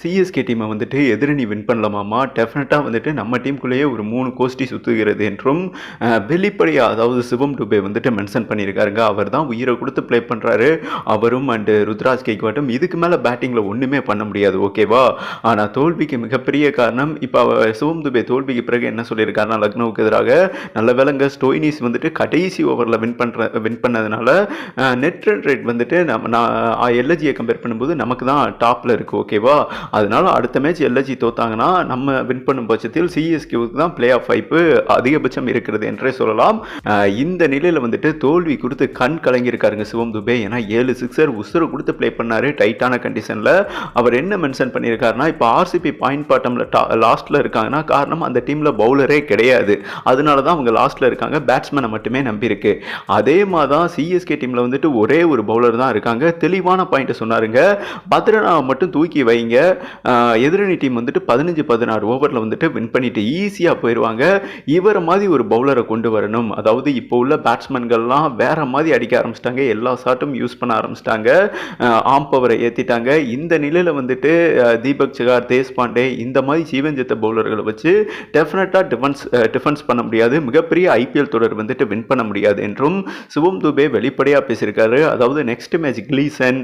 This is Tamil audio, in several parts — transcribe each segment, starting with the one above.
சிஎஸ்கே டீமை வந்துட்டு எதிரணி வின் பண்ணலாமாமா டெஃபினட்டாக வந்துட்டு நம்ம டீமுக்குள்ளேயே ஒரு மூணு கோஷ்டி சுற்றுகிறது என்றும் வெளிப்படையாக அதாவது சிவம் டுபே வந்துட்டு மென்ஷன் பண்ணியிருக்காருங்க. அவர் தான் உயிரை கொடுத்து ப்ளே பண்ணுறாரு அவரும் அண்டு ருத்ராஜ் கேக்வாட்டும் இதுக்கு மேலே பேட்டிங்கில் ஒன்றுமே பண்ண முடியாது ஓகேவா ஆனால் தோல்விக்கு மிகப்பெரிய காரணம் இப்போ சிவம் துபே தோல்விக்கு பிறகு என்ன சொல்லியிருக்காருன்னா லக்னோவுக்கு எதிராக நல்ல வேலைங்க ஸ்டோயினிஸ் வந்துட்டு கடைசி ஓவரில் வின் பண்ணுற வின் பண்ணதுனால நெட் ரன் ரேட் வந்துட்டு நம்ம நான் எல்எஜியை கம்பேர் பண்ணும்போது நமக்கு தான் டாப்பில் இருக்குது ஓகேவா அதனால அடுத்த மேட்ச் எல்எஜி தோத்தாங்கன்னா நம்ம வின் பண்ணும் பட்சத்தில் சிஎஸ்கேவுக்கு தான் பிளே ஆஃப் வாய்ப்பு அதிகபட்சம் இருக்கிறது என்றே சொல்லலாம். இந்த நிலையில் வந்துட்டு தோல்வி கொடுத்து கண் கலங்கியிருக்காருங்க சிவம் துபே. ஏன்னா ஏழு சிக்ஸர் உசுறு கொடுத்து ப்ளே பண்ணார் டைட்டான கண்டிஷனில் அவர் என்ன மென்ஷன் பண்ணியிருக்காருன்னா இப்போ ஆர்சிபி பாயிண்ட் பாட்டமில் டா லாஸ்ட்டில் இருக்காங்கன்னா காரணம் அந்த டீமில் பவுலரே கிடையாது. அதனால தான் அவங்க லாஸ்ட்டில் இருக்காங்க பேட்ஸ்மேனை மட்டுமே நம்பியிருக்கு. அதே மாதிரி தான் சிஎஸ்கே டீமில் வந்துட்டு ஒரே ஒரு பவுலர் தான் இருக்காங்க. தெளிவான பாயிண்ட்டை சொன்னாருங்க. பத்ரனாவை மட்டும் தூக்கி வைங்க. எதிரணி டீம் வந்துட்டு பதினஞ்சு பதினாறு ஓவரில் வந்துட்டு வின் பண்ணிட்டு ஈஸியாக போயிடுவாங்க இவரை மாதிரி ஒரு பவுலரை கொண்டு வரணும். அதாவது இப்போ உள்ள பேட்ஸ்மேன்கள்லாம் வேற மாதிரி அடிக்க ஆரம்பிச்சிட்டாங்க. எல்லா ஷாட்டும் யூஸ் பண்ண ஆரம்பிச்சிட்டாங்க. ஆம் பவரை ஏற்றிட்டாங்க இந்த நிலையில் வந்துட்டு தீபக் சகார் தேஷ்பாண்டே இந்த மாதிரி சீவஞ்சத்த பவுலர்களை வச்சு டெஃபினட்டாக டிஃபென்ஸ் டிஃபென்ஸ் பண்ண முடியாது. மிகப்பெரிய ஐபிஎல் தொடர் வந்துட்டு வின் பண்ண முடியாது என்றும் சிவம் துபே வெளிப்படையாக பேசியிருக்காரு. அதாவது நெக்ஸ்ட் மேட்ச் கிளீசன்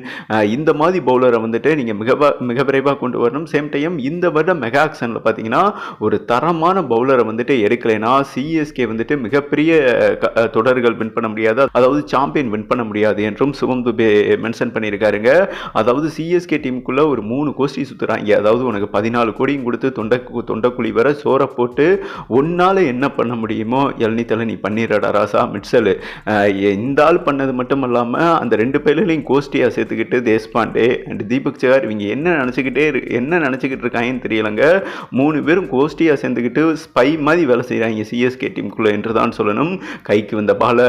இந்த மாதிரி பவுலரை வந்துட்டு நீங்கள் மிக மிக விரைவாக கொண்டு வரணும். சேம் டைம் இந்த வருடம் மெகா ஆக்ஷனில் பார்த்தீங்கன்னா ஒரு தரமான பவுலரை வந்துட்டு எடுக்கலைன்னா சிஎஸ்கே வந்துட்டு மிகப்பெரிய க- தொடர்கள் வின் பண்ண முடியாது. அதாவது சாம்பியன் வின் பண்ண முடியாது என்றும் சிவம் துபே மென்ஷன் பண்ணியிருக்காருங்க. அதாவது சிஎஸ்கே டீமுக்குள்ளே ஒரு மூணு கோஷ்டி சுற்றுறாங்க அதாவது உனக்கு பதினாலு கோடியும் கொடுத்து தொண்டை தொண்டைக்குழி வர சோறை போட்டு ஒன்னால் என்ன பண்ண முடியுமோ எல்னி நீ பண்ணிடுறடா ராசா மிட்சலு. இந்த ஆள் பண்ணது மட்டும் இல்லாமல் அந்த ரெண்டு பேர்லையும் கோஷ்டியாக சேர்த்துக்கிட்டு தேஷ்பாண்டே அண்ட் தீபக் சகார் இவங்க என்ன நினச்சிக்கிட்டே என்ன நினச்சிக்கிட்டு இருக்காங்கன்னு தெரியலங்க. மூணு பேரும் கோஷ்டியாக சேர்ந்துக்கிட்டு ஸ்பை மாதிரி வேலை செய்கிறாங்க சிஎஸ்கே டீமுக்குள்ளே என்று தான் சொல்லணும். கைக்கு வந்த பாலை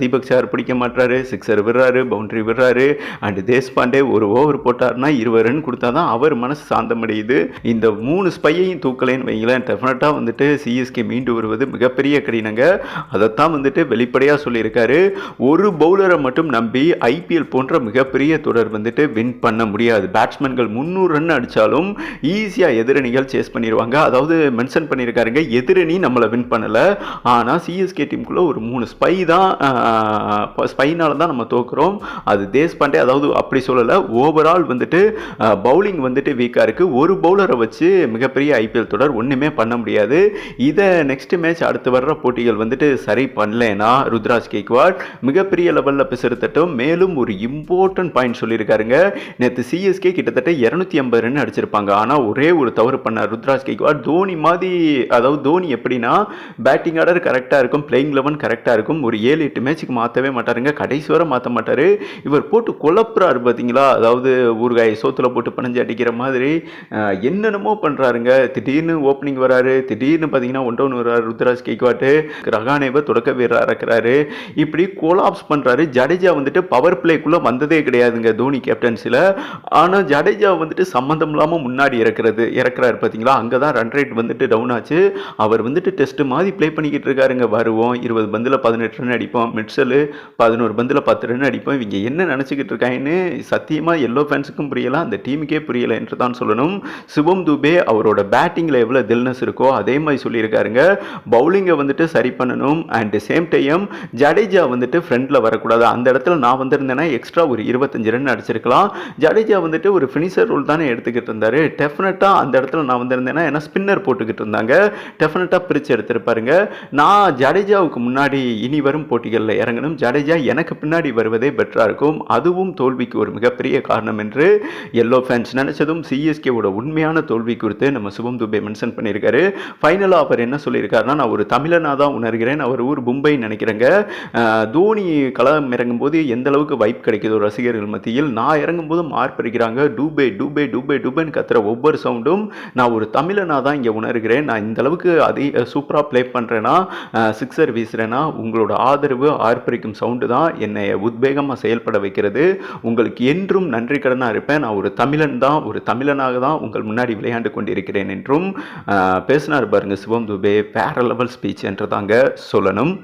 தீபக் சார் பிடிக்க மாட்டாரு சிக்ஸர் விடுறாரு பவுண்டரி விடுறாரு. அண்ட் தேஷ்பாண்டே ஒரு ஓவர் போட்டார்னா இருபது ரன் கொடுத்தா தான் அவர் மனசு சாந்தமடையுது. இந்த மூணு ஸ்பையையும் தூக்கலைன்னு வைங்களேன். டெஃபினட்டாக வந்துட்டு சிஎஸ்கே மீண்டு வருவது மிகப்பெரிய கடினங்க. அதைத்தான் வந்துட்டு வெளிப்படையாக சொல்லியிருக்காரு. ஒரு பவுலரை மட்டும் நம்பி ஐபிஎல் போன்ற மிகப்பெரிய தொடர் வந்துட்டு வின் பண்ண முடியாது. பேட்ஸ்மேன்கள் முந்நூறு ரன் அடித்தாலும் ஈஸியாக எதிரணிகள் சேஸ் பண்ணிடுவாங்க அதாவது மென்ஷன் பண்ணியிருக்காருங்க எதிரணி நம்மளை வின் பண்ணலை. ஆனால் சிஎஸ்கே டீமுக்குள்ளே ஒரு மூணு ஸ்பை தான் ஸ்பைனால் தான் நம்ம தோக்குறோம். அது தேஷ்பாண்டே அதாவது அப்படி சொல்லலை ஓவரால் வந்துட்டு பவுலிங் வந்துட்டு வீக்காக இருக்குது ஒரு பவுலரை வச்சு மிகப்பெரிய ஐபிஎல் தொடர் ஒன்றுமே பண்ண முடியாது. இதை நெக்ஸ்ட் மேட்ச் அடுத்து வர்ற போட்டிகள் வந்துட்டு சரி பண்ணலைன்னா ருத்ராஜ் கேக்வாட் மிகப்பெரிய லெவலில் பிசறுத்தட்டும் மேலும் ஒரு இம்பார்ட்டன்ட் பாயிண்ட் சொல்லியிருக்காருங்க நேற்று சிஎஸ்கே கிட்டத்தட்ட இரநூத்தி ஐம்பது அடிச்சிருப்பாங்க. ஆனால் ஒரே ஒரு தவறு பண்ணார் ருத்ராஜ் கெய்க்வாட் தோனி மாதிரி அதாவது தோனி எப்படின்னா பேட்டிங் ஆர்டர் கரெக்டாக இருக்கும் பிளேயிங் லெவன் கரெக்டாக இருக்கும். ஒரு ஏழு எட்டு மேட்ச்சுக்கு மாற்றவே மாட்டாருங்க. கடைசி வரை மாற்ற மாட்டார். இவர் போட்டு குழப்புறாரு பார்த்தீங்களா அதாவது ஊறுகாய் சோத்துல போட்டு பணிஞ்சு அடிக்கிற மாதிரி என்னென்னமோ பண்ணுறாருங்க திடீர்னு ஓப்பனிங் வராரு. திடீர்னு பார்த்தீங்கன்னா ஒன் டவுன் வர்றாரு ருத்ராஜ் கெய்க்வாட்டு ரகானேவை தொடக்க வீரராக இருக்கிறாரு. இப்படி கோலாப்ஸ் பண்ணுறாரு ஜடேஜா வந்துட்டு பவர் பிளேக்குள்ளே வந்ததே கிடையாதுங்க தோனி கேப்டன்சியில் ஆனால் ஜடேஜா வந்துட்டு சம்மந்தம் இல்லாமல் முன்னாடி இறக்குறது இறக்குறாரு பார்த்தீங்களா அங்கே தான் ரன் ரேட் வந்துட்டு டவுன் ஆச்சு. அவர் வந்துட்டு டெஸ்ட் மாதிரி ப்ளே பண்ணிக்கிட்டு இருக்காருங்க. வருவோம் இருபது பந்தில் பதினெட்டு ரன் அடிப்போம். மிட்சலு பதினோரு பந்தில் பத்து ரன் அடிப்போம். இவங்க என்ன நினச்சிக்கிட்டு இருக்காங்கன்னு சத்தியமாக எல்லோ ஃபேன்ஸுக்கும் புரியல. அந்த டீமுக்கே புரியல என்று தான் சொல்லணும். சிவம் துபே அவரோட பேட்டிங்கில் எவ்வளோ தில்னஸ் இருக்கோ அதே மாதிரி சொல்லியிருக்காருங்க. பவுலிங்கை வந்துட்டு சரி பண்ணணும். அண்ட் சேம் டைம் ஜடேஜா வந்துட்டு ஃப்ரண்டில் வரக்கூடாது. அந்த இடத்துல நான் வந்திருந்தேன்னா எக்ஸ்ட்ரா ஒரு இருபத்தஞ்சு ரன் அடிச்சிருக்கலாம். ஜடேஜா வந்துட்டு ஒரு ஃபினிஷர் ரோல் தானே எடுத்துக்கிட்டு இருந்தாரு டெஃபினட்டாக அந்த இடத்துல நான் வந்திருந்தேன்னா ஏன்னா ஸ்பின்னர் போட்டுக்கிட்டு இருந்தாங்க டெஃபினட்டாக பிரித்து எடுத்திருப்பாருங்க. நான் ஜடேஜாவுக்கு முன்னாடி இனி வரும் போட்டிகளில் இறங்கணும். ஜடேஜா எனக்கு பின்னாடி வருவதே பெட்டராக இருக்கும். அதுவும் தோல்விக்கு ஒரு மிகப்பெரிய காரணம் என்று எல்லோ ஃபேன்ஸ் நினச்சதும் சிஎஸ்கேவோட உண்மையான தோல்வி குறித்து நம்ம சுபம் துபே மென்ஷன் பண்ணியிருக்காரு. ஃபைனலாக அவர் என்ன சொல்லியிருக்காருன்னா நான் ஒரு தமிழனாக தான் உணர்கிறேன். அவர் ஊர் மும்பை நினைக்கிறேங்க. தோனி களம் இறங்கும்போது எந்த அளவுக்கு வைப் கிடைக்குதோ ரசிகர்கள் மத்தியில் நான் இறங்கும்போது ஆர்ப்பரிக்கிறாங்க டூபே டூபே டூ டுபை டுபைன்னு கத்துற ஒவ்வொரு சவுண்டும் நான் ஒரு தமிழனாக தான் இங்கே உணர்கிறேன். நான் இந்த அளவுக்கு அதிக சூப்பராக ப்ளே பண்ணுறேன்னா சிக்ஸர் வீசுகிறேன்னா உங்களோட ஆதரவு ஆர்ப்பரிக்கும் சவுண்டு தான் என்னை உத்வேகமாக செயல்பட வைக்கிறது. உங்களுக்கு என்றும் நன்றி கடனாக இருப்பேன். நான் ஒரு தமிழன் தான் ஒரு தமிழனாக தான் உங்கள் முன்னாடி விளையாண்டு கொண்டிருக்கிறேன் என்றும் பேசினார் பாருங்கள் சிவம் துபே வேற லெவல் ஸ்பீச் என்று தாங்க சொல்லணும்.